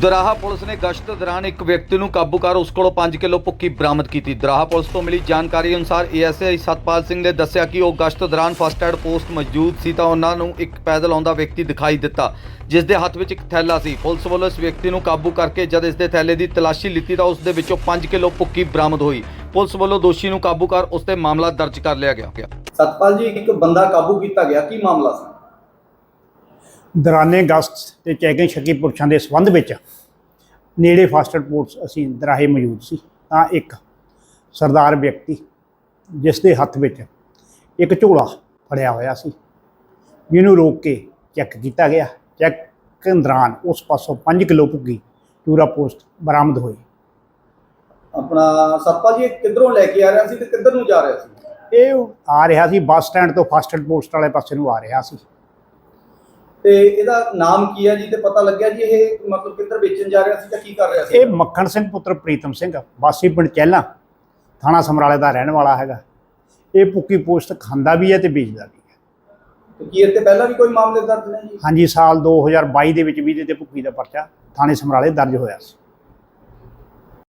Doraha police ਨੇ ਗਸ਼ਤ ਦੌਰਾਨ ਇੱਕ ਵਿਅਕਤੀ ਨੂੰ ਕਾਬੂ ਕਰ ਉਸ ਕੋਲੋਂ 5 ਕਿਲੋ ਭੁੱਕੀ ਬਰਾਮਦ ਕੀਤੀ। ਦਰਾਹਾ ਪੁਲਿਸ ਤੋਂ ਮਿਲੀ ਜਾਣਕਾਰੀ ਅਨੁਸਾਰ ਏਐਸਆਈ ਸਤਪਾਲ ਸਿੰਘ ਨੇ ਦੱਸਿਆ ਕਿ ਉਹ ਗਸ਼ਤ ਦੌਰਾਨ ਫਸਟ ਐਡ ਪੋਸਟ ਮੌਜੂਦ ਸੀ ਤਾਂ ਉਹਨਾਂ ਨੂੰ ਇੱਕ ਪੈਦਲ ਆਉਂਦਾ ਵਿਅਕਤੀ ਦਿਖਾਈ ਦਿੱਤਾ, ਜਿਸ ਦੇ ਹੱਥ ਵਿੱਚ ਇੱਕ ਥੈਲਾ ਸੀ। ਪੁਲਿਸ ਵੱਲੋਂ ਇਸ ਵਿਅਕਤੀ ਨੂੰ ਕਾਬੂ ਕਰਕੇ ਜਦ ਇਸ ਦੇ ਥੈਲੇ ਦੀ ਤਲਾਸ਼ੀ ਲਿੱਤੀ ਤਾਂ ਉਸ ਦੇ ਵਿੱਚੋਂ 5 ਕਿਲੋ ਭੁੱਕੀ ਬਰਾਮਦ ਹੋਈ। ਪੁਲਿਸ ਵੱਲੋਂ ਦੋਸ਼ੀ ਨੂੰ ਕਾਬੂ ਕਰ ਉਸ ਤੇ ਮਾਮਲਾ ਦਰਜ ਕਰ ਲਿਆ ਗਿਆ। ਸਤਪਾਲ ਜੀ, ਇੱਕ ਬੰਦਾ ਕਾਬੂ ਕੀਤਾ ਗਿਆ। ਕੀ ਮਾਮਲਾ ਸੀ? ਦੌਰਾਨੇ ਗਸਤ ਤੇ ਚੈਕਿੰਗ ਸ਼ੱਕੀ ਪੁਰਸ਼ਾਂ ਦੇ ਸੰਬੰਧ ਵਿੱਚ ਨੇੜੇ ਫਾਸਟਰ ਪੋਰਟਸ ਅਸੀਂ ਦਰਾਹੇ ਮੌਜੂਦ ਸੀ। ਤਾਂ ਇੱਕ ਸਰਦਾਰ ਵਿਅਕਤੀ ਜਿਸ ਦੇ ਹੱਥ ਵਿੱਚ ਇੱਕ ਝੋਲਾ ਫੜਿਆ ਹੋਇਆ ਸੀ। ਜਿਹਨੂੰ ਰੋਕ ਕੇ ਚੈੱਕ ਕੀਤਾ ਗਿਆ। ਚੈੱਕ ਦੌਰਾਨ ਉਸ ਪਾਸੋਂ 5 ਕਿਲੋ ਭੁੱਗੀ ਚੂਰਾ ਪੋਸਟ ਬਰਾਮਦ ਹੋਈ। ਆਪਣਾ ਸਤਪਾਲ ਜੀ ਕਿੱਧਰੋਂ ਲੈ ਕੇ ਆ ਰਿਹਾ ਸੀ ਤੇ ਕਿੱਧਰ ਨੂੰ ਜਾ ਰਿਹਾ ਸੀ? ਇਹ ਆ ਰਿਹਾ ਸੀ ਬੱਸ ਸਟੈਂਡ ਤੋਂ ਫਾਸਟਰ ਪੋਸਟ ਵਾਲੇ ਪਾਸੇ ਨੂੰ ਆ ਰਿਹਾ ਸੀ। ਤੇ ਇਹਦਾ ਨਾਮ ਕੀ ਹੈ ਜੀ? ਤੇ ਪਤਾ ਲੱਗਿਆ ਜੀ ਇਹ ਮਤਲਬ ਕਿੱਧਰ ਵੇਚਣ ਜਾ ਰਿਹਾ ਸੀ ਜਾਂ ਕੀ ਕਰ ਰਿਹਾ ਸੀ? ਇਹ ਮੱਖਣ ਸਿੰਘ ਪੁੱਤਰ ਪ੍ਰੀਤਮ ਸਿੰਘ ਵਾਸੀ ਪਿੰਡ ਚਹਿਲਾ ਥਾਣਾ ਸਮਰਾਲੇ ਦਾ ਰਹਿਣ ਵਾਲਾ ਹੈਗਾ। ਇਹ ਭੁੱਕੀ ਪੋਸਟ ਖਾਂਦਾ ਵੀ ਹੈ ਤੇ ਵੇਚਦਾ ਵੀ ਹੈ। ਤੇ ਕੀ ਇਹ ਤੇ ਪਹਿਲਾਂ ਵੀ ਕੋਈ ਮਾਮਲੇ ਦਰਜ ਨੇ ਜੀ? ਹਾਂਜੀ ਸਾਲ 2022 ਦੇ ਵਿੱਚ ਵੀ ਇਹਦੇ ਤੇ ਭੁੱਕੀ ਦਾ ਪਰਚਾ ਥਾਣੇ ਸਮਰਾਲੇ ਦਰਜ ਹੋਇਆ ਸੀ।